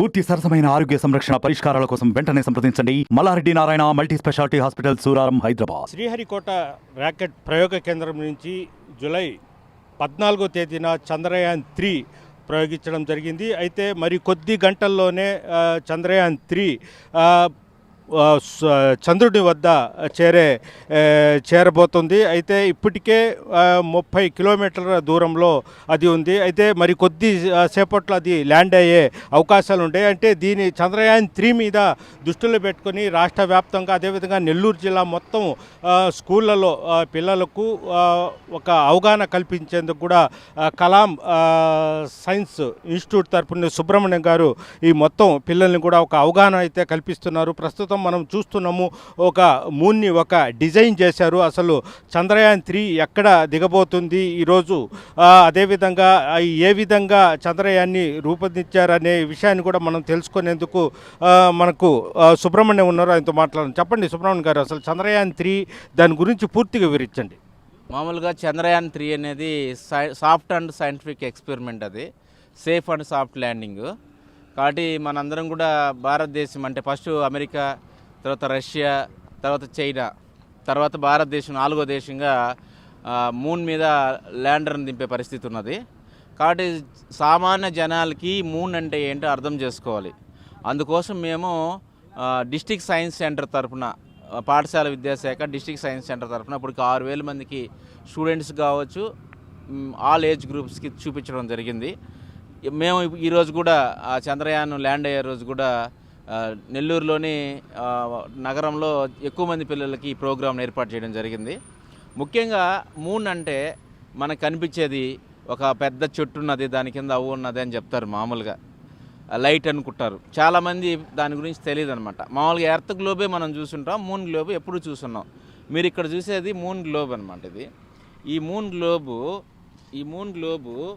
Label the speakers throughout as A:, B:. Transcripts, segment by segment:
A: పూర్తి సరసమైన ఆరోగ్య సంరక్షణ పరిష్కారాల కోసం వెంటనే సంప్రదించండి. Mallareddy Narayana multi specialty hospital Suraram Hyderabad.
B: Sriharikota rocket ప్రయోగ కేంద్రం నుంచి జూలై పద్నాలుగో తేదీన చంద్రయాన్ త్రీ ప్రయోగించడం జరిగింది. అయితే మరి కొద్ది గంటల్లోనే చంద్రయాన్ త్రీ చంద్రుడి వద్ద చేరే చేరబోతుంది. అయితే ఇప్పటికే ముప్పై కిలోమీటర్ల దూరంలో అది ఉంది. అయితే మరి కొద్ది సేపట్లో అది ల్యాండ్ అయ్యే అవకాశాలు ఉంటాయి. అంటే దీని చంద్రయాన్ త్రీ మీద దృష్టిలో పెట్టుకొని రాష్ట్ర వ్యాప్తంగా అదేవిధంగా నెల్లూరు జిల్లా మొత్తం స్కూళ్ళలో పిల్లలకు ఒక అవగాహన కల్పించేందుకు కూడా కలాం సైన్స్ ఇన్స్టిట్యూట్ తరపున సుబ్రహ్మణ్యం గారు ఈ మొత్తం పిల్లల్ని కూడా ఒక అవగాహన అయితే కల్పిస్తున్నారు. ప్రస్తుతం మనం చూస్తున్నాము ఒక మూన్ని ఒక డిజైన్ చేశారు. అసలు చంద్రయాన్ త్రీ ఎక్కడ దిగబోతుంది? ఈరోజు అదేవిధంగా ఏ విధంగా చంద్రయాన్ని రూపొందించారనే విషయాన్ని కూడా మనం తెలుసుకునేందుకు మనకు సుబ్రహ్మణ్యం ఉన్నారు ఆయనతో మాట్లాడండి చెప్పండి సుబ్రహ్మణ్యం గారు అసలు చంద్రయాన్ త్రీ దాని గురించి పూర్తిగా వివరించండి.
C: మామూలుగా చంద్రయాన్ త్రీ అనేది సై సాఫ్ట్ అండ్ సైంటిఫిక్ ఎక్స్పెరిమెంట్ అది. Safe and soft landing. కాబట్టి మనందరం కూడా భారతదేశం అంటే ఫస్ట్ అమెరికా తర్వాత రష్యా తర్వాత చైనా తర్వాత భారతదేశం నాలుగో దేశంగా మూన్ మీద ల్యాండర్ని దింపే పరిస్థితి ఉన్నది. కాబట్టి సామాన్య జనాలకి మూన్ అంటే ఏంటో అర్థం చేసుకోవాలి. అందుకోసం మేము డిస్టిక్ సైన్స్ సెంటర్ తరఫున పాఠశాల విద్యాశాఖ డిస్టిక్ సైన్స్ సెంటర్ తరఫున ఇప్పటికి ఆరు వేల మందికి స్టూడెంట్స్ కావచ్చు ఆల్ ఏజ్ గ్రూప్స్కి చూపించడం జరిగింది. మేము ఈరోజు కూడా చంద్రయాన్ ల్యాండ్ అయ్యే రోజు కూడా నెల్లూరులోని నగరంలో ఎక్కువ మంది పిల్లలకి ఈ ప్రోగ్రామ్ ఏర్పాటు చేయడం జరిగింది. ముఖ్యంగా మూన్ అంటే మనకు కనిపించేది ఒక పెద్ద చెట్టు ఉన్నది దాని కింద అవు ఉన్నది అని చెప్తారు మామూలుగా. లైట్ అనుకుంటారు. చాలామంది దాని గురించి తెలియదు అనమాట మామూలుగా ఎర్త్ గ్లోబే మనం చూసుంటాం మూన్ గ్లోబ్ ఎప్పుడు చూసున్నాం. మీరు ఇక్కడ చూసేది మూన్ గ్లోబ్ అనమాట ఇది. ఈ మూన్ గ్లోబు ఈ మూన్ గ్లోబు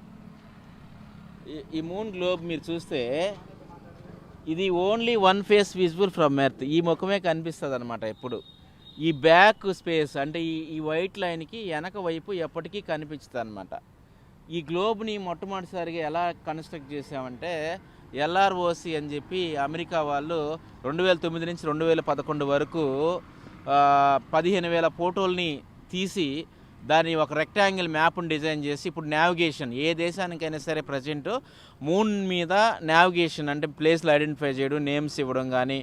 C: ఈ- ఈ మూన్ గ్లోబ్ మీరు చూస్తే ఇది only one face visible from earth ఈ ముఖమే కనిపిస్తుంది అనమాట ఎప్పుడు. ఈ బ్యాక్ స్పేస్ అంటే ఈ ఈ వైట్ లైన్కి వెనక వైపు ఎప్పటికీ కనిపించదు అనమాట ఈ గ్లోబ్ని మొట్టమొదటిసారిగా ఎలా కన్స్ట్రక్ట్ చేసామంటే ఎల్ఆర్ఓసి అని చెప్పి అమెరికా వాళ్ళు రెండు వేల తొమ్మిది నుంచి రెండు వేల పదకొండు వరకు పదిహేను వేల ఫోటోల్ని తీసి దాని ఒక రెక్టాంగిల్ మ్యాప్ని డిజైన్ చేసి ఇప్పుడు నావిగేషన్ ఏ దేశానికైనా సరే ప్రజెంట్ మూన్ మీద నావిగేషన్ అంటే ప్లేస్లు ఐడెంటిఫై చేయడం నేమ్స్ ఇవ్వడం కానీ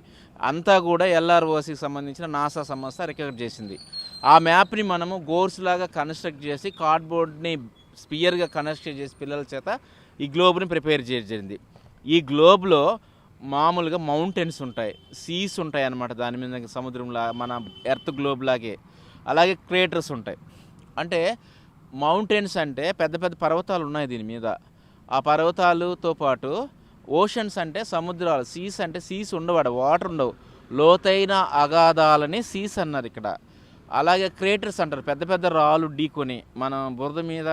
C: అంతా కూడా ఎల్ఆర్ఓసికి సంబంధించిన నాసా సంస్థ రికార్డ్ చేసింది. ఆ మ్యాప్ని మనము గోర్స్ లాగా కన్స్ట్రక్ట్ చేసి కార్డ్బోర్డ్ని స్పియర్గా కన్స్ట్రక్ట్ చేసి పిల్లల చేత ఈ గ్లోబ్ని ప్రిపేర్ చేసింది. ఈ గ్లోబ్లో మామూలుగా మౌంటైన్స్ ఉంటాయి సీస్ ఉంటాయి అన్నమాట దాని మీద సముద్రంలా మన ఎర్త్ గ్లోబ్ లాగే. అలాగే క్రేటర్స్ ఉంటాయి. అంటే మౌంటైన్స్ అంటే పెద్ద పెద్ద పర్వతాలు ఉన్నాయి దీని మీద. ఆ పర్వతాలతో పాటు ఓషన్స్ అంటే సముద్రాలు సీస్ అంటే సీస్ ఉండవాడు వాటర్ ఉండవు. లోతైన అగాధాలని సీస్ అన్నారు ఇక్కడ. అలాగే క్రేటర్స్ అంటారు పెద్ద పెద్ద రాళ్ళు ఢీకొని మనం బురద మీద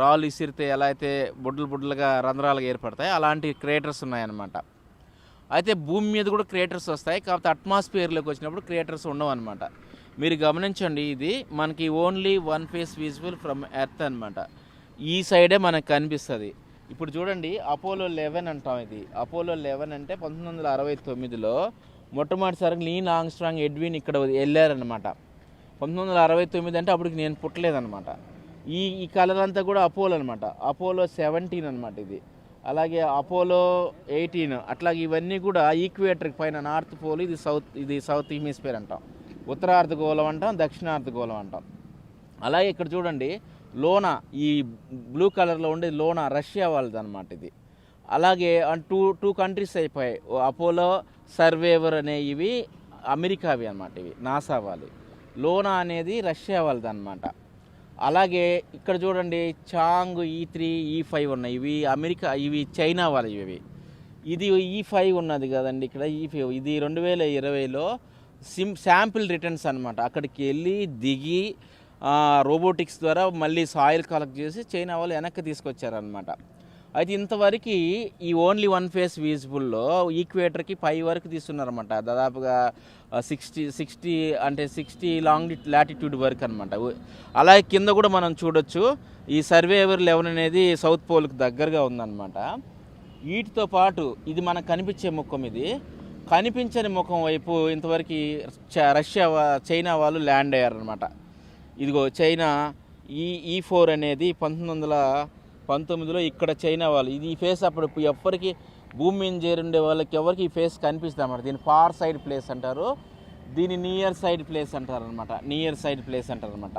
C: రాళ్ళు ఇసిరితే ఎలా అయితే బుడ్డలు బుడ్డలుగా రంధ్రాలుగా ఏర్పడతాయి అలాంటి క్రేటర్స్ ఉన్నాయన్నమాట. అయితే భూమి మీద కూడా క్రియేటర్స్ వస్తాయి కాకపోతే అట్మాస్ఫియర్లోకి వచ్చినప్పుడు క్రియేటర్స్ ఉండవు అనమాట మీరు గమనించండి ఇది మనకి only one face visible from earth అనమాట ఈ సైడే మనకు కనిపిస్తుంది. ఇప్పుడు చూడండి అపోలో లెవెన్ అంటాం ఇది. అపోలో లెవెన్ అంటే పంతొమ్మిది వందల అరవై తొమ్మిదిలో మొట్టమొదటిసారి లీన్ ఆంగ్స్ట్రాంగ్ ఎడ్విన్ ఇక్కడ వెళ్ళారనమాట పంతొమ్మిది వందల అరవై తొమ్మిది అంటే అప్పటికి నేను పుట్టలేదనమాట ఈ ఈ కలర్ అంతా కూడా అపోలో అనమాట అపోలో సెవెంటీన్ అనమాట ఇది. అలాగే అపోలో ఎయిటీన్ అట్లాగే ఇవన్నీ కూడా ఈక్వేటర్ పైన నార్త్ పోల్ ఇది సౌత్ ఇది సౌత్ హెమిస్ఫియర్ అంటాం. ఉత్తరార్ధగోళం అంటాం దక్షిణార్ధగోళం అంటాం. అలాగే ఇక్కడ చూడండి లోనా ఈ బ్లూ కలర్లో ఉండే లోనా రష్యా వాళ్ళది అనమాట ఇది. అలాగే టూ టూ కంట్రీస్ అయిపోయాయి. అపోలో సర్వేవర్ అనే ఇవి అమెరికావి అనమాట ఇవి నాసా వాళ్ళు. లోనా అనేది రష్యా వాళ్ళది అనమాట అలాగే ఇక్కడ చూడండి చాంగ్ ఈ త్రీ ఈ ఫైవ్ ఉన్నాయి. ఇవి అమెరికా ఇవి చైనా వాళ్ళవి ఇవి. ఇది ఈ ఫైవ్ ఉన్నది కదండి ఇక్కడ ఈ ఫైవ్. ఇది రెండు వేల ఇరవైలో సిమ్ శాంపిల్ రిటర్న్స్ అనమాట అక్కడికి వెళ్ళి దిగి రోబోటిక్స్ ద్వారా మళ్ళీ సాయిల్ కలెక్ట్ చేసి చైనా వాళ్ళు వెనక్కి తీసుకొచ్చారనమాట అయితే ఇంతవరకు ఈ ఓన్లీ వన్ ఫేస్ విజిబుల్లో ఈక్వేటర్కి పై వరకు తీస్తున్నారన్నమాట. దాదాపుగా సిక్స్టీ సిక్స్టీ అంటే సిక్స్టీ లాంగ్ లాటిట్యూడ్ వరకు అనమాట అలాగే కింద కూడా మనం చూడొచ్చు ఈ సర్వేవర్ లెవెన్ అనేది సౌత్ పోల్కి దగ్గరగా ఉందన్నమాట. వీటితో పాటు ఇది మనకు కనిపించే ముఖం ఇది. కనిపించని ముఖం వైపు ఇంతవరకు చ- రష్యా చైనా వాళ్ళు ల్యాండ్ అయ్యారనమాట ఇదిగో చైనా ఈ ఈ ఫోర్ అనేది పంతొమ్మిది వందల పంతొమ్మిదిలో ఇక్కడ చైనా వాళ్ళు ఇది ఈ ఫేస్ అప్పుడు ఎవరికి భూమి మీద చేరుండే వాళ్ళకి ఎవరికి ఈ ఫేస్ కనిపిస్తుంది అన్నమాట దీని ఫార్ సైడ్ ప్లేస్ అంటారు దీని నియర్ సైడ్ ప్లేస్ అంటారు అనమాట నియర్ సైడ్ ప్లేస్ అంటారు అనమాట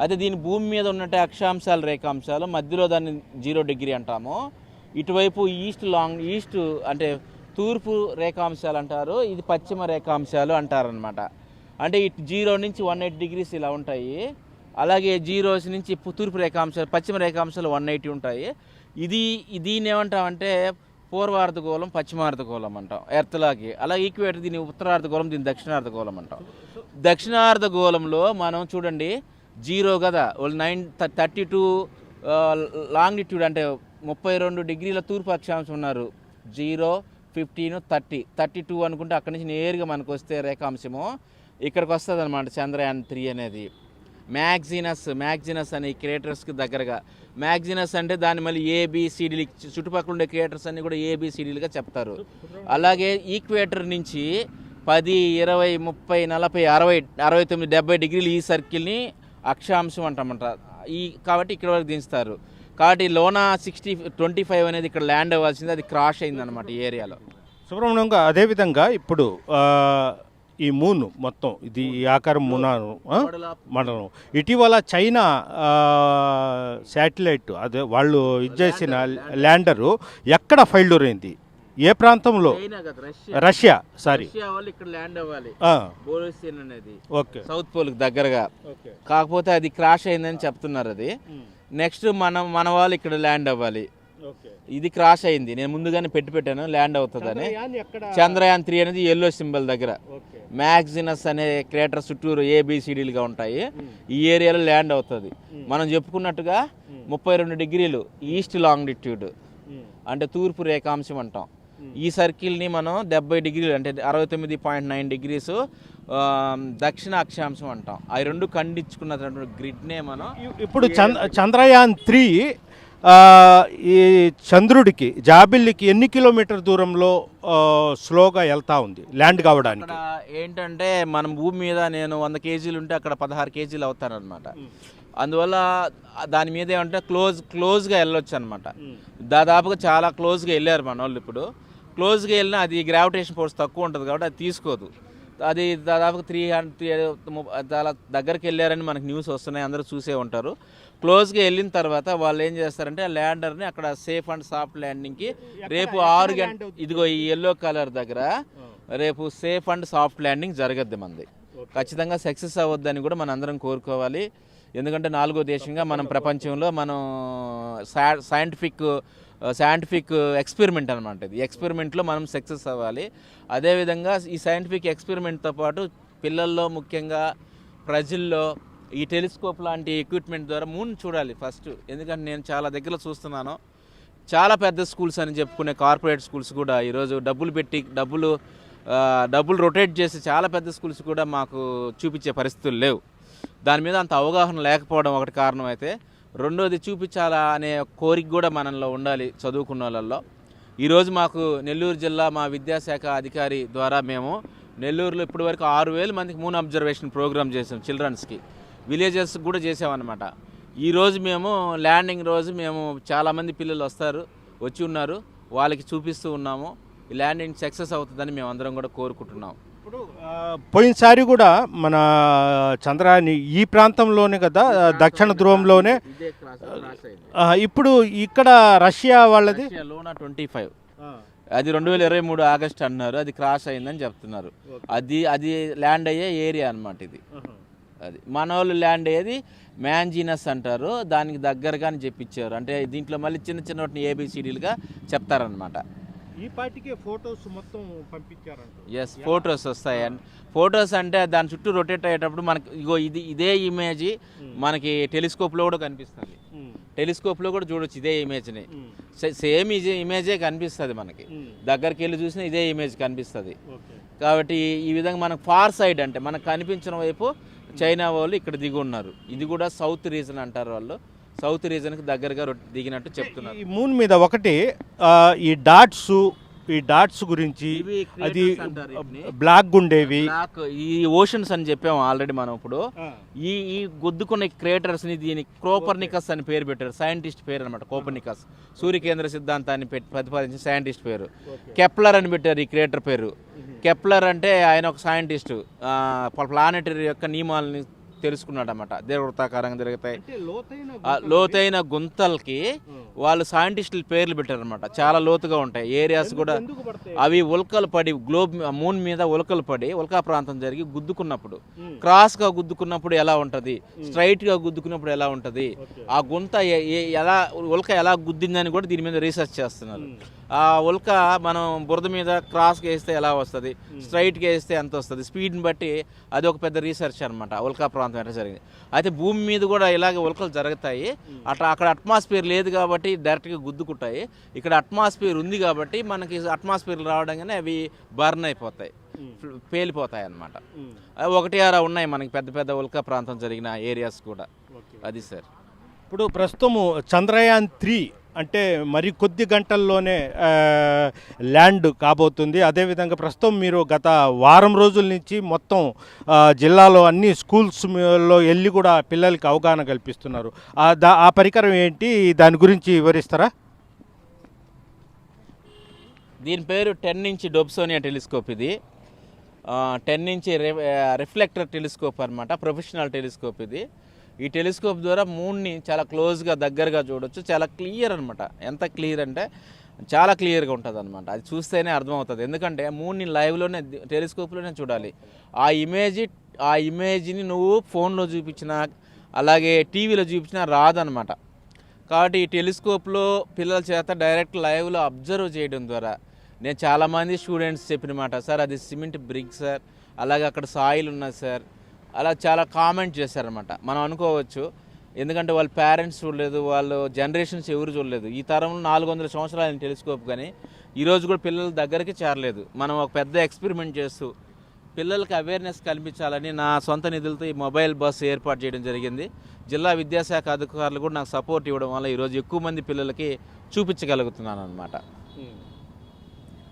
C: అయితే దీని భూమి మీద ఉన్నట్టు అక్షాంశాలు రేఖాంశాలు మధ్యలో దాన్ని జీరో డిగ్రీ అంటాము. ఇటువైపు ఈస్ట్ లాంగ్ ఈస్ట్ అంటే తూర్పు రేఖాంశాలు అంటారు ఇది పశ్చిమ రేఖాంశాలు అంటారనమాట అంటే ఇటు జీరో నుంచి వన్ ఎయిట్ డిగ్రీస్ ఇలా ఉంటాయి. అలాగే జీరోస్ నుంచి తూర్పు రేఖాంశాలు పశ్చిమ రేఖాంశాలు వన్ ఎయిటీ ఉంటాయి. ఇది దీన్ని ఏమంటామంటే పూర్వార్ధగోళం పశ్చిమార్ధగోళం అంటాం ఎర్త్లాకి అలా ఈక్వేటర్ దీని ఉత్తరార్ధగోళం దీని దక్షిణార్ధగోళం అంటాం. దక్షిణార్ధగోళంలో మనం చూడండి జీరో కదా వాళ్ళు నైన్ థర్టీ టూ లాంగిట్యూడ్ అంటే ముప్పై రెండు డిగ్రీల తూర్పు అక్షాంశం ఉన్నారు. Zero fifteen thirty. Thirty two అనుకుంటే అక్కడి నుంచి నేరుగా మనకు వస్తే రేఖాంశము ఇక్కడికి వస్తుంది అనమాట చంద్రయాన్ త్రీ అనేది. మ్యాగ్జినస్ మ్యాగ్జినస్ అనే క్రియేటర్స్కి దగ్గరగా. మ్యాగ్జినస్ అంటే దాన్ని మళ్ళీ ఏబిసిడీలు చుట్టుపక్కల ఉండే క్రియేటర్స్ అన్నీ కూడా ఏబిసిడీలుగా చెప్తారు. అలాగే ఈక్వేటర్ నుంచి పది ఇరవై ముప్పై నలభై అరవై అరవై తొమ్మిది డెబ్బై డిగ్రీలు ఈ సర్కిల్ని అక్షాంశం అంటామంట. ఈ కాబట్టి ఇక్కడ వరకు దించుతారు. కాబట్టి లోనా సిక్స్టీ ట్వంటీ ఫైవ్ అనేది ఇక్కడ ల్యాండ్ అవ్వాల్సింది అది క్రాష్ అయింది అనమాట ఈ ఏరియాలో.
B: సుబ్రహ్మణ్యం గారు అదేవిధంగా ఇప్పుడు ఈ మూన్ మొత్తం ఇది ఈ ఆకారం మూనాను? మండలం. ఇటీవల చైనా శాటిలైట్ అదే వాళ్ళు ఇచ్చేసిన ల్యాండరు ఎక్కడ ఫైల్డర్ అయింది ఏ ప్రాంతంలో?
C: రష్యా.
B: సారీ.
C: ఇక్కడ ల్యాండ్ అవ్వాలి. అనేది.
B: ఓకే.
C: సౌత్ పోల్కి దగ్గరగా.
B: ఓకే.
C: కాకపోతే అది క్రాష్ అయిందని చెప్తున్నారు అది. నెక్స్ట్ మనం మన వాళ్ళు ఇక్కడ ల్యాండ్ అవ్వాలి. ఇది క్రాష్ అయింది. నేను ముందుగానే పెట్టి పెట్టాను. ల్యాండ్ అవుతుందని. చంద్రయాన్ త్రీ అనేది ఎల్లో సింబల్ దగ్గర. మ్యాగ్జినస్ అనే క్రేటర్ చుట్టూరు ఏబిసిడీలుగా ఉంటాయి. ఈ ఏరియాలో ల్యాండ్ అవుతుంది. మనం చెప్పుకున్నట్టుగా ముప్పై రెండు డిగ్రీలు ఈస్ట్ లాంగిట్యూడ్ అంటే తూర్పు రేఖాంశం అంటాం. ఈ సర్కిల్ని మనం డెబ్బై డిగ్రీలు అంటే అరవై తొమ్మిది పాయింట్ నైన్ డిగ్రీస్ దక్షిణ అక్షాంశం అంటాం. అవి రెండు ఖండించుకున్నటువంటి గ్రిడ్నే మనం
B: ఇప్పుడు చంద్ర చంద్రయాన్ త్రీ ఆ, ఈ చంద్రుడికి జాబిల్లికి ఎన్ని కిలోమీటర్ దూరంలో ఆ, స్లోగా వెళ్తా ఉంది ల్యాండ్ కావడానికి?
C: ఏంటంటే మనం భూమి మీద నేను వంద కేజీలు ఉంటే అక్కడ పదహారు కేజీలు అవుతానన్నమాట అందువల్ల దాని మీద ఏమంటే క్లోజ్ క్లోజ్గా వెళ్ళొచ్చు అనమాట దాదాపుగా చాలా క్లోజ్గా వెళ్ళారు మన వాళ్ళు ఇప్పుడు. క్లోజ్గా వెళ్ళినా అది గ్రావిటేషన్ ఫోర్స్ తక్కువ ఉంటుంది కాబట్టి అది తీసుకోదు. అది దాదాపుగా త్రీ హండ్రెడ్ చాలా దగ్గరికి వెళ్ళారని మనకు న్యూస్ వస్తున్నాయి అందరూ చూసే ఉంటారు. క్లోజ్గా వెళ్ళిన తర్వాత వాళ్ళు ఏం చేస్తారంటే ఆ ల్యాండర్ని అక్కడ సేఫ్ అండ్ సాఫ్ట్ ల్యాండింగ్కి రేపు ఆరు గంట ఇదిగో ఈ ఎల్లో కలర్ దగ్గర రేపు సేఫ్ అండ్ సాఫ్ట్ ల్యాండింగ్ జరగద్ది మనది ఖచ్చితంగా సక్సెస్ అవ్వద్దని కూడా మనం అందరం కోరుకోవాలి. ఎందుకంటే నాలుగో దేశంగా మనం ప్రపంచంలో మనం సైంటిఫిక్ సైంటిఫిక్ ఎక్స్పెరిమెంట్ అనమాట ఇది. ఎక్స్పెరిమెంట్లో మనం సక్సెస్ అవ్వాలి. అదేవిధంగా ఈ సైంటిఫిక్ ఎక్స్పెరిమెంట్తో పాటు పిల్లల్లో ముఖ్యంగా ప్రజల్లో ఈ టెలిస్కోప్ లాంటి ఎక్విప్మెంట్ ద్వారా మూన్ చూడాలి ఫస్ట్ ఎందుకంటే నేను చాలా దగ్గర చూస్తున్నాను. చాలా పెద్ద స్కూల్స్ అని చెప్పుకునే కార్పొరేట్ స్కూల్స్ కూడా ఈరోజు డబ్బులు పెట్టి డబ్బులు డబ్బులు రొటేట్ చేసి చాలా పెద్ద స్కూల్స్ కూడా మాకు చూపించే పరిస్థితులు లేవు. దాని మీద అంత అవగాహన లేకపోవడం ఒకటి కారణం అయితే రెండోది చూపించాలా అనే కోరిక కూడా మనలో ఉండాలి చదువుకున్న వాళ్ళల్లో. ఈరోజు మాకు నెల్లూరు జిల్లా మా విద్యాశాఖ అధికారి ద్వారా మేము నెల్లూరులో ఇప్పటివరకు ఆరు వేల మందికి మూన్ అబ్జర్వేషన్ ప్రోగ్రామ్ చేసాం చిల్డ్రన్స్కి. విలేజెస్ కూడా చేసామన్నమాట. ఈరోజు మేము ల్యాండింగ్ రోజు మేము చాలామంది పిల్లలు వస్తారు వచ్చి ఉన్నారు. వాళ్ళకి చూపిస్తూ ఉన్నాము. ఈ ల్యాండింగ్ సక్సెస్ అవుతుందని మేము అందరం కూడా కోరుకుంటున్నాం.
B: ఇప్పుడు పోయినసారి కూడా మన చంద్రాని ఈ ప్రాంతంలోనే కదా దక్షిణ ధ్రువంలోనే
C: ఇదే క్రాస్ క్రాస్ అయింది.
B: ఆ, ఇప్పుడు ఇక్కడ రష్యా వాళ్ళది?
C: లోనా ట్వంటీ ఫైవ్. అది రెండు వేల ఇరవై మూడు ఆగస్ట్ అన్నారు అది క్రాస్ అయిందని చెప్తున్నారు. అది అది ల్యాండ్ అయ్యే ఏరియా అన్నమాట ఇది. అది మన వాళ్ళు ల్యాండ్ అయ్యేది మ్యాంజీనస్ అంటారు దానికి దగ్గరగా అని చెప్పించారు అంటే దీంట్లో మళ్ళీ చిన్న చిన్న వాటిని ఏబిసిడీలుగా చెప్తారనమాట
B: ఈ పాటికే ఫొటోస్ మొత్తం పంపించారంట.
C: ఎస్ ఫొటోస్ వస్తాయి. అండ్ ఫొటోస్ అంటే దాని చుట్టూ రొటేట్ అయ్యేటప్పుడు మనకి ఇగో ఇది ఇదే ఇమేజ్ మనకి టెలిస్కోప్లో కూడా కనిపిస్తుంది. టెలిస్కోప్లో కూడా చూడొచ్చు ఇదే ఇమేజ్ని సేమ్ ఇదే ఇమేజే కనిపిస్తుంది మనకి. దగ్గరికి వెళ్ళి చూసినా ఇదే ఇమేజ్ కనిపిస్తుంది. కాబట్టి ఈ విధంగా మనకు ఫార్ సైడ్ అంటే మనకు కనిపించిన వైపు చైనా వాళ్ళు ఇక్కడ దిగి ఉన్నారు. ఇది కూడా సౌత్ రీజన్ అంటారు వాళ్ళు. సౌత్ రీజన్కి దగ్గరగా దిగినట్టు చెప్తున్నారు.
B: ఈ మూన్ మీద ఒకటి ఈ డాట్స్ ఈ డాట్స్ గురించి అది. బ్లాక్ ఉండేవి
C: ఈ ఓషన్స్ అని చెప్పాము ఆల్రెడీ మనం ఇప్పుడు. ఈ ఈ గుద్దుకున్న క్రేటర్స్ని దీని క్రోపర్నికస్ అని పేరు పెట్టారు. సైంటిస్ట్ పేరు అనమాట కోపర్నికస్ సూర్యకేంద్ర సిద్ధాంతాన్ని ప్రతిపాదించిన సైంటిస్ట్ పేరు. కెప్లర్ అని పెట్టారు ఈ క్రియేటర్ పేరు. కెప్లర్ అంటే ఆయన ఒక సైంటిస్ట్. ప్లానెటరీ యొక్క నియమాలని తెలుసుకున్నాడు అనమాట దీర్ఘవృత్తాకారంగా తిరుగుతాయి ఆ లోతైన గుంతలకి వాళ్ళు సైంటిస్టుల పేర్లు పెట్టారనమాట చాలా లోతుగా ఉంటాయి. ఏరియాస్ కూడా అవి ఉల్కలు పడి గ్లోబ్ మూన్ మీద ఉల్కలు పడి ఉల్కా ప్రాంతం జరిగి గుద్దుకున్నప్పుడు. క్రాస్గా గుద్దుకున్నప్పుడు ఎలా ఉంటది? స్ట్రైట్గా గుద్దుకున్నప్పుడు ఎలా ఉంటది? ఆ గుంత ఎలా ఉల్క ఎలా గుద్దిందని కూడా దీని మీద రీసెర్చ్ చేస్తున్నారు. ఆ ఉల్క మనం బురద మీద క్రాస్గా వేస్తే ఎలా వస్తుంది? స్ట్రైట్గా వేస్తే ఎంత వస్తుంది? స్పీడ్ని బట్టి అది ఒక పెద్ద రీసెర్చ్ అనమాట ఉల్కా ప్రాంతం ఎట్లా జరిగింది? అయితే భూమి మీద కూడా ఇలాగే ఉల్కలు జరుగుతాయి. అట్లా అక్కడ అట్మాస్ఫియర్ లేదు కాబట్టి డైరెక్ట్గా గుద్దుకుంటాయి. ఇక్కడ అట్మాస్ఫియర్ ఉంది కాబట్టి మనకి అట్మాస్ఫియర్ రావడంగానే అవి బర్న్ అయిపోతాయి. పేలిపోతాయి అన్నమాట. ఒకటి ఆరా ఉన్నాయి మనకి పెద్ద పెద్ద ఉల్కా ప్రాంతం జరిగిన ఏరియాస్ కూడా. అది సార్.
B: ఇప్పుడు ప్రస్తుతము చంద్రయాన్ త్రీ అంటే మరి కొద్ది గంటల్లోనే ల్యాండ్ కాబోతుంది. అదేవిధంగా ప్రస్తుతం మీరు గత వారం రోజుల నుంచి మొత్తం జిల్లాలో అన్ని స్కూల్స్లో వెళ్ళి కూడా పిల్లలకి అవగాహన కల్పిస్తున్నారు. ఆ దా ఆ పరికరం ఏంటి? దాని గురించి వివరిస్తారా?
C: దీని పేరు టెన్ ఇంచ్ డోబ్సోనియా టెలిస్కోప్ ఇది. టెన్ ఇంచ్ రిఫ్లెక్టర్ టెలిస్కోప్ అనమాట ప్రొఫెషనల్ టెలిస్కోప్ ఇది. ఈ టెలిస్కోప్ ద్వారా మూడ్ని చాలా క్లోజ్గా దగ్గరగా చూడొచ్చు. చాలా క్లియర్ అనమాట ఎంత క్లియర్ అంటే చాలా క్లియర్గా ఉంటుంది అనమాట అది చూస్తేనే అర్థమవుతుంది. ఎందుకంటే మూడ్ని లైవ్లోనే టెలిస్కోప్లోనే చూడాలి. ఆ ఇమేజ్ ఆ ఇమేజ్ని నువ్వు ఫోన్లో చూపించినా అలాగే టీవీలో చూపించినా రాదనమాట కాబట్టి ఈ టెలిస్కోప్లో పిల్లల చేత డైరెక్ట్ లైవ్లో అబ్జర్వ్ చేయడం ద్వారా నేను చాలామంది స్టూడెంట్స్ చెప్పిన మాట సార్ అది సిమెంట్ బ్రిక్ సార్. అలాగే అక్కడ సాయిల్ ఉన్నది సార్. అలా చాలా కామెంట్ చేశారనమాట మనం అనుకోవచ్చు ఎందుకంటే వాళ్ళ పేరెంట్స్ చూడలేదు వాళ్ళు జనరేషన్స్ ఎవరు చూడలేదు. ఈ తరంలో నాలుగు వందల సంవత్సరాలు టెలిస్కోప్ కానీ ఈరోజు కూడా పిల్లల దగ్గరికి చేరలేదు. మనం ఒక పెద్ద ఎక్స్పెరిమెంట్ చేస్తూ పిల్లలకి అవేర్నెస్ కల్పించాలని నా సొంత నిధులతో ఈ మొబైల్ బస్ ఏర్పాటు చేయడం జరిగింది. జిల్లా విద్యాశాఖ అధికారులు కూడా నాకు సపోర్ట్ ఇవ్వడం వల్ల ఈరోజు ఎక్కువ మంది పిల్లలకి చూపించగలుగుతున్నాను అనమాట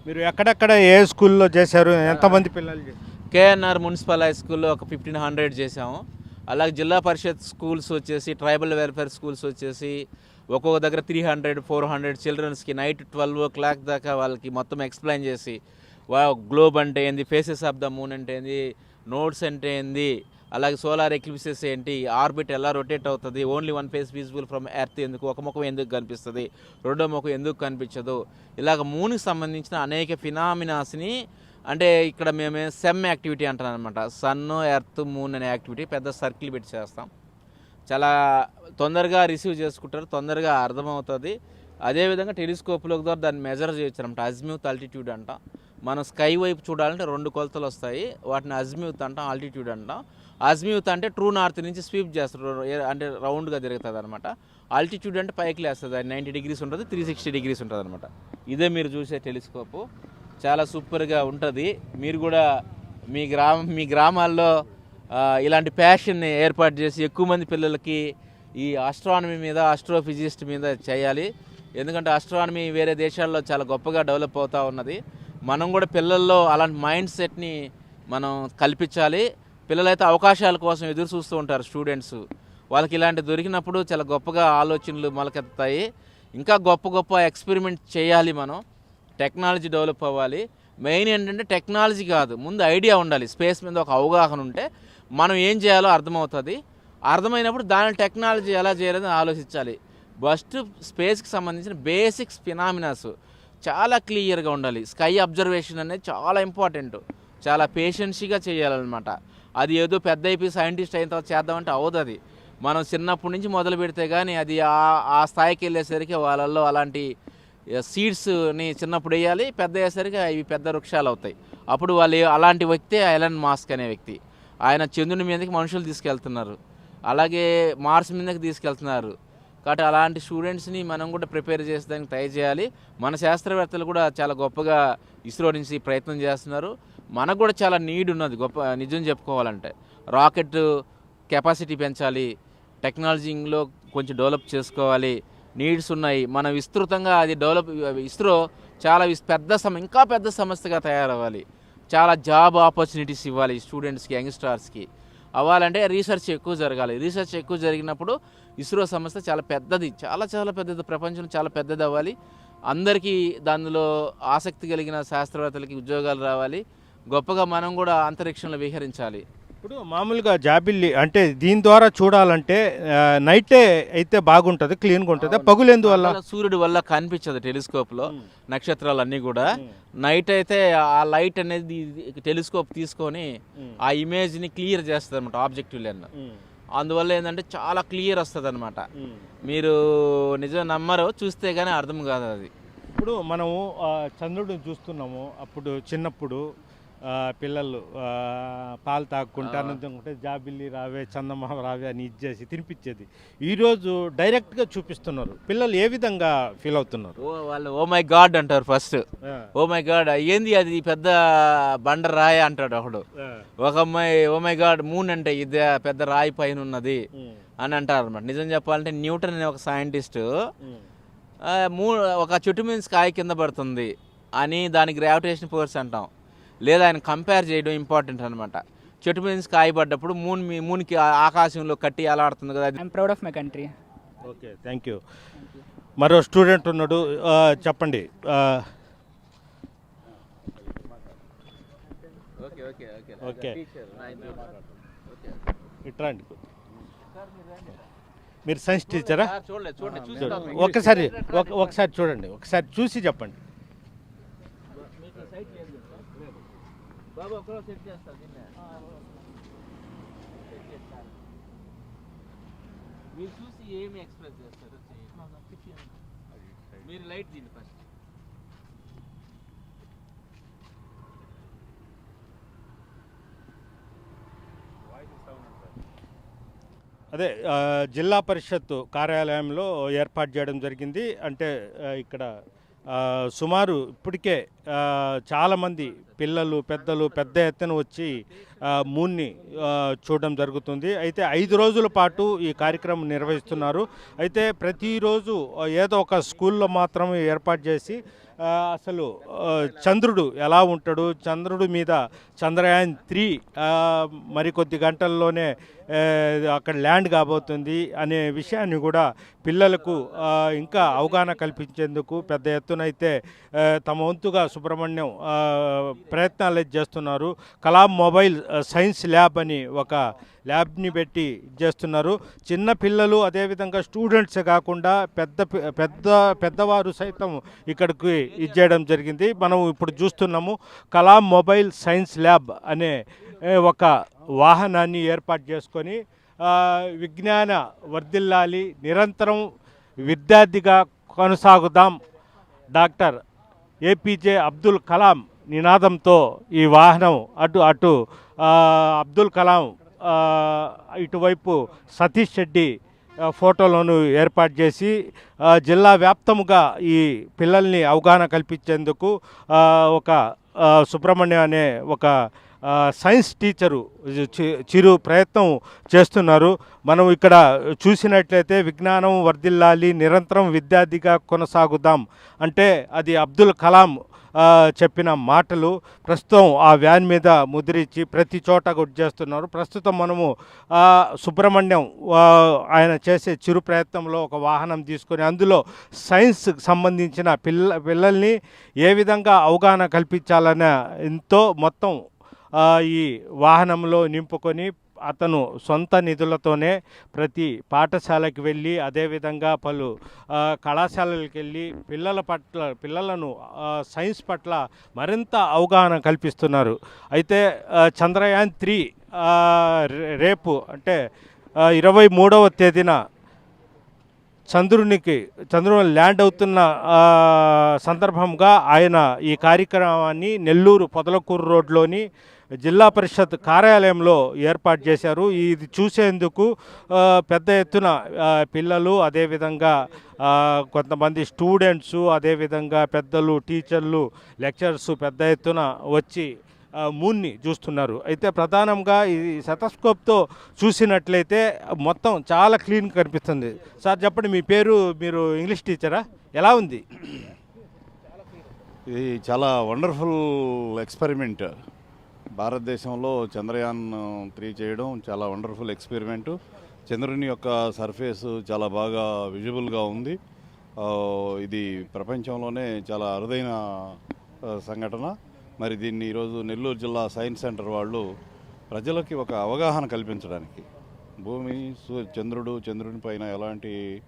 B: మీరు ఎక్కడెక్కడ ఏ స్కూల్లో చేశారు? ఎంతమంది పిల్లలు చేశారు?
C: కేఎన్ఆర్ మున్సిపల్ హై స్కూల్లో ఒక ఫిఫ్టీన్ హండ్రెడ్ చేసాము అలాగే జిల్లా పరిషత్ స్కూల్స్ వచ్చేసి ట్రైబల్ వెల్ఫేర్ స్కూల్స్ వచ్చేసి ఒక్కొక్క దగ్గర త్రీ హండ్రెడ్ ఫోర్ హండ్రెడ్ చిల్డ్రన్స్కి నైట్ ట్వెల్వ్ ఓ క్లాక్ దాకా వాళ్ళకి మొత్తం ఎక్స్ప్లెయిన్ చేసి వా గ్లోబ్ అంటే ఏంది? ఫేసెస్ ఆఫ్ ద మూన్ అంటే ఏంది? నోట్స్ అంటే ఏంది? అలాగే సోలార్ ఎక్లిప్సెస్ ఏంటి? ఆర్బిట్ ఎలా రొటేట్ అవుతుంది? Only one face visible from earth ఎందుకు? ఒక ముఖం ఎందుకు కనిపిస్తుంది? రెండో ముఖం ఎందుకు కనిపించదు? ఇలాగ మూన్కి సంబంధించిన అనేక ఫినామినాస్ని అంటే ఇక్కడ మేము సెమ్ యాక్టివిటీ అంటాం అనమాట సన్ ఎర్త్ మూన్ అనే యాక్టివిటీ పెద్ద సర్కిల్ పెట్టి చేస్తాం. చాలా తొందరగా రిసీవ్ చేసుకుంటారు తొందరగా అర్థమవుతుంది. అదేవిధంగా టెలిస్కోప్లో ద్వారా దాన్ని మెజర్ చేయొచ్చు అనమాట అజ్మ్యూత్ ఆల్టిట్యూడ్ అంటాం. మనం స్కై వైపు చూడాలంటే రెండు కొలతలు వస్తాయి. వాటిని అజ్మ్యూత్ అంటాం ఆల్టిట్యూడ్ అంటాం. అజ్మ్యూత్ అంటే ట్రూ నార్త్ నుంచి స్వీప్ చేస్తారు. అంటే రౌండ్గా తిరుగుతుంది అనమాట ఆల్టిట్యూడ్ అంటే పైకి లేస్తుంది. నైంటీ డిగ్రీస్ ఉంటుంది త్రీ సిక్స్టీ డిగ్రీస్ ఉంటుంది అనమాట ఇదే మీరు చూసే టెలిస్కోపు. చాలా సూపర్గా ఉంటుంది. మీరు కూడా మీ గ్రామ మీ గ్రామాల్లో ఇలాంటి ప్యాషన్ని ఏర్పాటు చేసి ఎక్కువ మంది పిల్లలకి ఈ ఆస్ట్రానమీ మీద ఆస్ట్రోఫిజిస్ట్ మీద చేయాలి. ఎందుకంటే ఆస్ట్రానమీ వేరే దేశాల్లో చాలా గొప్పగా డెవలప్ అవుతూ ఉన్నది. మనం కూడా పిల్లల్లో అలాంటి మైండ్ సెట్ని మనం కల్పించాలి. పిల్లలైతే అవకాశాల కోసం ఎదురు చూస్తూ ఉంటారు స్టూడెంట్స్ వాళ్ళకి ఇలాంటి దొరికినప్పుడు చాలా గొప్పగా ఆలోచనలు మొలకెత్తాయి. ఇంకా గొప్ప గొప్ప ఎక్స్పెరిమెంట్ చేయాలి మనం. టెక్నాలజీ డెవలప్ అవ్వాలి. మెయిన్ ఏంటంటే టెక్నాలజీ కాదు ముందు ఐడియా ఉండాలి. స్పేస్ మీద ఒక అవగాహన ఉంటే మనం ఏం చేయాలో అర్థమవుతుంది. అర్థమైనప్పుడు దాని టెక్నాలజీ ఎలా చేయాలని ఆలోచించాలి. ఫస్ట్ స్పేస్కి సంబంధించిన బేసిక్స్ ఫినామినాస్ చాలా క్లియర్గా ఉండాలి. స్కై అబ్జర్వేషన్ అనేది చాలా ఇంపార్టెంట్ చాలా పేషెన్సీగా చేయాలన్నమాట. అది ఏదో పెద్ద అయిపోయి సైంటిస్ట్ అయిన తర్వాత చేద్దామంటే అవదు అది మనం చిన్నప్పటి నుంచి మొదలు పెడితే కానీ అది ఆ ఆ స్థాయికి వెళ్ళేసరికి వాళ్ళల్లో అలాంటి సీడ్స్ని చిన్నప్పుడు వేయాలి పెద్ద అయ్యేసరికి ఇవి పెద్ద వృక్షాలు అవుతాయి. అప్పుడు వాళ్ళు అలాంటి వ్యక్తి ఐలన్ మాస్క్ అనే వ్యక్తి. ఆయన చంద్రుని మీదకి మనుషులు తీసుకెళ్తున్నారు. అలాగే మార్స్ మీదకి తీసుకెళ్తున్నారు. కాబట్టి అలాంటి స్టూడెంట్స్ని మనం కూడా ప్రిపేర్ చేసేదానికి ట్రై చేయాలి. మన శాస్త్రవేత్తలు కూడా చాలా గొప్పగా ఇస్రో నుంచి ప్రయత్నం చేస్తున్నారు. మనకు కూడా చాలా నీడ్ ఉన్నది గొప్ప నిజం చెప్పుకోవాలంటే. రాకెట్ కెపాసిటీ పెంచాలి. టెక్నాలజీలో కొంచెం డెవలప్ చేసుకోవాలి. నీడ్స్ ఉన్నాయి. మనం విస్తృతంగా అది డెవలప్ ఇస్రో చాలా పెద్ద సమ ఇంకా పెద్ద సంస్థగా తయారవ్వాలి. చాలా జాబ్ ఆపర్చునిటీస్ ఇవ్వాలి స్టూడెంట్స్కి యంగ్స్టార్స్కి. అవ్వాలంటే రీసెర్చ్ ఎక్కువ జరగాలి. రీసెర్చ్ ఎక్కువ జరిగినప్పుడు ఇస్రో సంస్థ చాలా పెద్దది చాలా చాలా పెద్దది ప్రపంచం చాలా పెద్దది అవ్వాలి. అందరికీ దానిలో ఆసక్తి కలిగిన శాస్త్రవేత్తలకి ఉద్యోగాలు రావాలి. గొప్పగా మనం కూడా అంతరిక్షంలో విహరించాలి.
B: ఇప్పుడు మామూలుగా జాబిల్లి అంటే దీని ద్వారా చూడాలంటే నైటే అయితే బాగుంటుంది క్లీన్గా ఉంటుంది. పగులు ఎందువల్ల?
C: అందువల్ల సూర్యుడి వల్ల కనిపించదు టెలిస్కోప్లో నక్షత్రాలు అన్నీ కూడా నైట్ అయితే ఆ లైట్ అనేది టెలిస్కోప్ తీసుకొని ఆ ఇమేజ్ని క్లియర్ చేస్తుంది అనమాట ఆబ్జెక్టివ్ లెన్ అందువల్ల ఏంటంటే చాలా క్లియర్ వస్తుంది అనమాట మీరు నిజం నమ్మరు చూస్తే గానీ అర్థం కాదు అది.
B: ఇప్పుడు మనము చంద్రుడిని చూస్తున్నాము అప్పుడు చిన్నప్పుడు పిల్లలు పాలు తాక్కుంటే అనంతంకుంటే జాబిల్లి రావే చందమామ రావే అని ఇచ్చేసి తినిపించేది. ఈరోజు డైరెక్ట్గా చూపిస్తున్నారు. పిల్లలు ఏ విధంగా ఫీల్ అవుతున్నారు?
C: వాళ్ళు ఓ మై గాడ్ అంటారు ఫస్ట్ ఓ మై గాడ్ ఏంది అది? పెద్ద బండ రాయి అంటాడు ఒకడు ఒక అమ్మాయి ఓ మై గాడ్ మూన్ అంటే ఇదే పెద్ద రాయి పైన ఉన్నది అని అంటారు అనమాట నిజం చెప్పాలంటే న్యూటన్ అనే ఒక సైంటిస్ట్ మూ ఒక చెట్టు మీద కాయ కింద పడుతుంది అని దాని గ్రావిటేషన్ ఫోర్స్ అంటాం. లేదా ఆయన కంపేర్ చేయడం ఇంపార్టెంట్ అనమాట చెట్టు మీద నుంచి కాయ పడ్డప్పుడు మూన్ మీ మూన్కి ఆకాశంలో కట్టి అలాడుతుంది కదా
D: I'm proud of my country.
B: Okay thank you మరో స్టూడెంట్ ఉన్నాడు చెప్పండి. ఓకే ఇట్రాండి మీరు సైన్స్ టీచరా. ఒకసారి ఒక- ఒకసారి చూడండి. ఒకసారి చూసి చెప్పండి.
C: బాబు ఒకరో సెట్ చేస్తా దీన్నే. మీరు చూసి ఏమి ఎక్స్ప్రెస్ చేస్తారు మీరు లైట్ దీన్ని ఫస్ట్.
B: అదే జిల్లా పరిషత్ కార్యాలయంలో ఏర్పాటు చేయడం జరిగింది. అంటే ఇక్కడ సుమారు ఇప్పటికే చాలామంది పిల్లలు పెద్దలు పెద్ద ఎత్తున వచ్చి మూన్ని చూడడం జరుగుతుంది. అయితే ఐదు రోజుల పాటు ఈ కార్యక్రమం నిర్వహిస్తున్నారు. అయితే ప్రతిరోజు ఏదో ఒక స్కూల్లో మాత్రమే ఏర్పాటు చేసి అసలు చంద్రుడు ఎలా ఉంటాడు? చంద్రుడి మీద చంద్రయాన్ త్రీ మరికొద్ది గంటల్లోనే అక్కడ ల్యాండ్ కాబోతుంది అనే విషయాన్ని కూడా పిల్లలకు ఇంకా అవగాహన కల్పించేందుకు పెద్ద ఎత్తున అయితే తమ వంతుగా సుబ్రహ్మణ్యం ప్రయత్నాలు చేస్తున్నారు. కలాం మొబైల్ సైన్స్ ల్యాబ్ అని ఒక ల్యాబ్ని పెట్టి చేస్తున్నారు. చిన్న పిల్లలు అదేవిధంగా స్టూడెంట్స్ కాకుండా పెద్ద పెద్ద పెద్దవారు సైతం ఇక్కడికి ఇచ్చేయడం జరిగింది. మనం ఇప్పుడు చూస్తున్నాము కలాం మొబైల్ సైన్స్ ల్యాబ్ అనే ఒక వాహనాన్ని ఏర్పాటు చేసుకొని విజ్ఞాన వర్ధిల్లాలి నిరంతరం విద్యార్థిగా కొనసాగుదాం. డాక్టర్ ఏపీజే అబ్దుల్ కలాం నినాదంతో ఈ వాహనం అటు అటు అబ్దుల్ కలాం ఇటువైపు సతీష్ రెడ్డి ఫోటోలను ఏర్పాటు చేసి జిల్లా వ్యాప్తముగా ఈ పిల్లల్ని అవగాహన కల్పించేందుకు ఒక సుబ్రహ్మణ్యం అనే ఒక సైన్స్ టీచరు చి- చిరు ప్రయత్నం చేస్తున్నారు. మనం ఇక్కడ చూసినట్లయితే విజ్ఞానం వర్ధిల్లాలి నిరంతరం విద్యార్థిగా కొనసాగుదాం అంటే అది అబ్దుల్ కలాం చెప్పిన మాటలు. ప్రస్తుతం ఆ వ్యాన్ మీద ముద్రించి ప్రతి చోట చేస్తున్నారు. ప్రస్తుతం మనము సుబ్రహ్మణ్యం ఆయన చేసే చిరు ప్రయత్నంలో ఒక వాహనం తీసుకొని అందులో సైన్స్కి సంబంధించిన పిల్ల పిల్లల్ని ఏ విధంగా అవగాహన కల్పించాలనే ఎంతో మొత్తం ఈ వాహనంలో నింపుకొని అతను సొంత నిధులతోనే ప్రతి పాఠశాలకి వెళ్ళి అదేవిధంగా పలు కళాశాలలకు వెళ్ళి పిల్లల పట్ల పిల్లలను సైన్స్ పట్ల మరింత అవగాహన కల్పిస్తున్నారు. అయితే చంద్రయాన్ త్రీ రేపు అంటే ఇరవై మూడవ తేదీన చంద్రునికి చంద్రుని ల్యాండ్ అవుతున్న సందర్భంగా ఆయన ఈ కార్యక్రమాన్ని నెల్లూరు పొదలకూరు రోడ్లోని జిల్లా పరిషత్ కార్యాలయంలో ఏర్పాటు చేశారు. ఇది చూసేందుకు పెద్ద ఎత్తున పిల్లలు అదేవిధంగా కొంతమంది స్టూడెంట్స్ అదేవిధంగా పెద్దలు టీచర్లు లెక్చరర్స్ పెద్ద ఎత్తున వచ్చి మూన్ని చూస్తున్నారు. అయితే ప్రధానంగా ఇది సెటస్కోప్తో చూసినట్లయితే మొత్తం చాలా క్లీన్ కనిపిస్తుంది. సార్ చెప్పండి మీ పేరు మీరు ఇంగ్లీష్ టీచరా? ఎలా ఉంది?
D: ఇది చాలా వండర్ఫుల్ ఎక్స్పెరిమెంట్. భారతదేశంలో చంద్రయాన్ త్రీ చేయడం చాలా వండర్ఫుల్ ఎక్స్పెరిమెంట్. చంద్రుని యొక్క సర్ఫేస్ చాలా బాగా విజిబుల్గా ఉంది. ఇది ప్రపంచంలోనే చాలా అరుదైన సంఘటన. మరి దీన్ని ఈరోజు నెల్లూరు జిల్లా సైన్స్ సెంటర్ వాళ్ళు ప్రజలకి ఒక అవగాహన కల్పించడానికి భూమి సూ- చంద్రుడు చంద్రుని పైన ఎలాంటి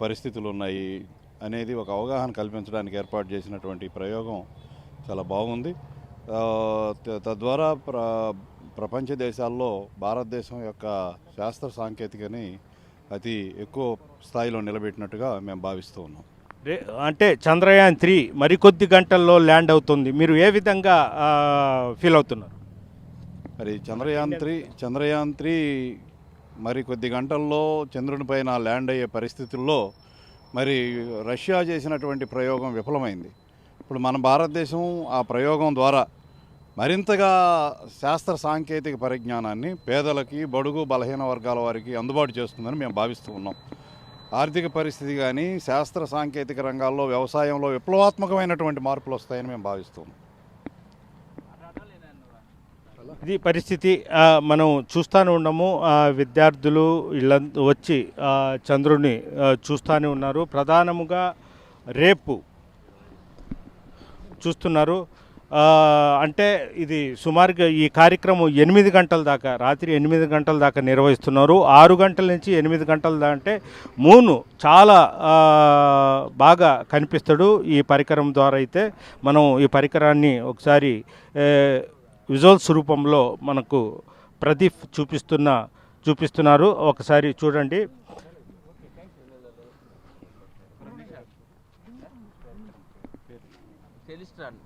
D: పరిస్థితులు ఉన్నాయి అనేది ఒక అవగాహన కల్పించడానికి ఏర్పాటు చేసినటువంటి ప్రయోగం చాలా బాగుంది. తద్వారా ప్ర ప్రపంచ దేశాల్లో భారతదేశం యొక్క శాస్త్ర సాంకేతికని అతి ఎక్కువ స్థాయిలో నిలబెట్టినట్టుగా మేము భావిస్తూ ఉన్నాం.
B: అంటే చంద్రయాన్ త్రీ మరికొద్ది గంటల్లో ల్యాండ్ అవుతుంది. మీరు ఏ విధంగా ఫీల్ అవుతున్నారు?
D: మరి చంద్రయాన్ త్రీ చంద్రయాన్ త్రీ మరి కొద్ది గంటల్లో చంద్రుని పైన ల్యాండ్ అయ్యే పరిస్థితుల్లో మరి రష్యా చేసినటువంటి ప్రయోగం విఫలమైంది. ఇప్పుడు మన భారతదేశం ఆ ప్రయోగం ద్వారా మరింతగా శాస్త్ర సాంకేతిక పరిజ్ఞానాన్ని పేదలకి బడుగు బలహీన వర్గాల వారికి అందుబాటు చేస్తుందని మేము భావిస్తూ ఉన్నాం. ఆర్థిక పరిస్థితి కానీ శాస్త్ర సాంకేతిక రంగాల్లో వ్యవసాయంలో విప్లవాత్మకమైనటువంటి మార్పులు వస్తాయని మేము భావిస్తున్నాం
B: ఇది పరిస్థితి మనం చూస్తూనే ఉన్నాము. విద్యార్థులు ఇళ్ళ వచ్చి చంద్రుడిని చంద్రుని చూస్తూనే ఉన్నారు. ప్రధానముగా రేపు చూస్తున్నారు. అంటే ఇది సుమారుగా ఈ కార్యక్రమం ఎనిమిది గంటల దాకా రాత్రి ఎనిమిది గంటల దాకా నిర్వహిస్తున్నారు. ఆరు గంటల నుంచి ఎనిమిది గంటల దాకా అంటే మూను చాలా బాగా కనిపిస్తాడు ఈ పరికరం ద్వారా అయితే. మనం ఈ పరికరాన్ని ఒకసారి విజువల్స్ రూపంలో మనకు ప్రదీప్ చూపిస్తున్న చూపిస్తున్నారు. ఒకసారి చూడండి.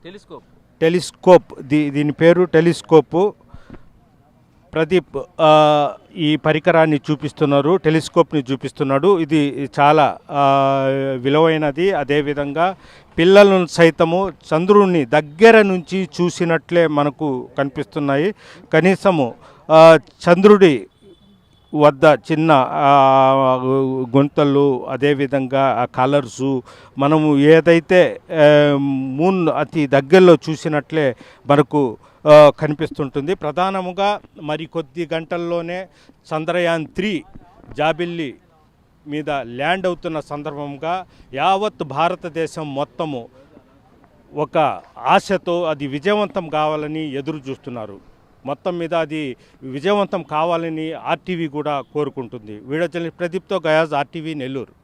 C: టెలిస్కోప్.
B: టెలిస్కోప్. దీ దీని పేరు టెలిస్కోపు. ప్రదీప్ ఈ పరికరాన్ని చూపిస్తున్నారు టెలిస్కోప్ని చూపిస్తున్నాడు. ఇది చాలా విలువైనది. అదేవిధంగా పిల్లలను సైతము చంద్రుడిని దగ్గర నుంచి చూసినట్లే మనకు కనిపిస్తున్నాయి. కనీసము చంద్రుడి వద్ద చిన్న గుంతలు అదేవిధంగా కలర్సు మనము ఏదైతే మూన్ అతి దగ్గరలో చూసినట్లే మనకు కనిపిస్తుంటుంది. ప్రధానముగా మరి కొద్ది గంటల్లోనే చంద్రయాన్ త్రీ జాబిల్లి మీద ల్యాండ్ అవుతున్న సందర్భంగా యావత్ భారతదేశం మొత్తము ఒక ఆశతో అది విజయవంతం కావాలని ఎదురు చూస్తున్నారు మొత్తం మీద అది విజయవంతం కావాలని ఆర్టీవీ కూడా కోరుకుంటుంది. వీడియో ప్రదీప్తో గయాజ్ ఆర్టీవీ నెల్లూరు.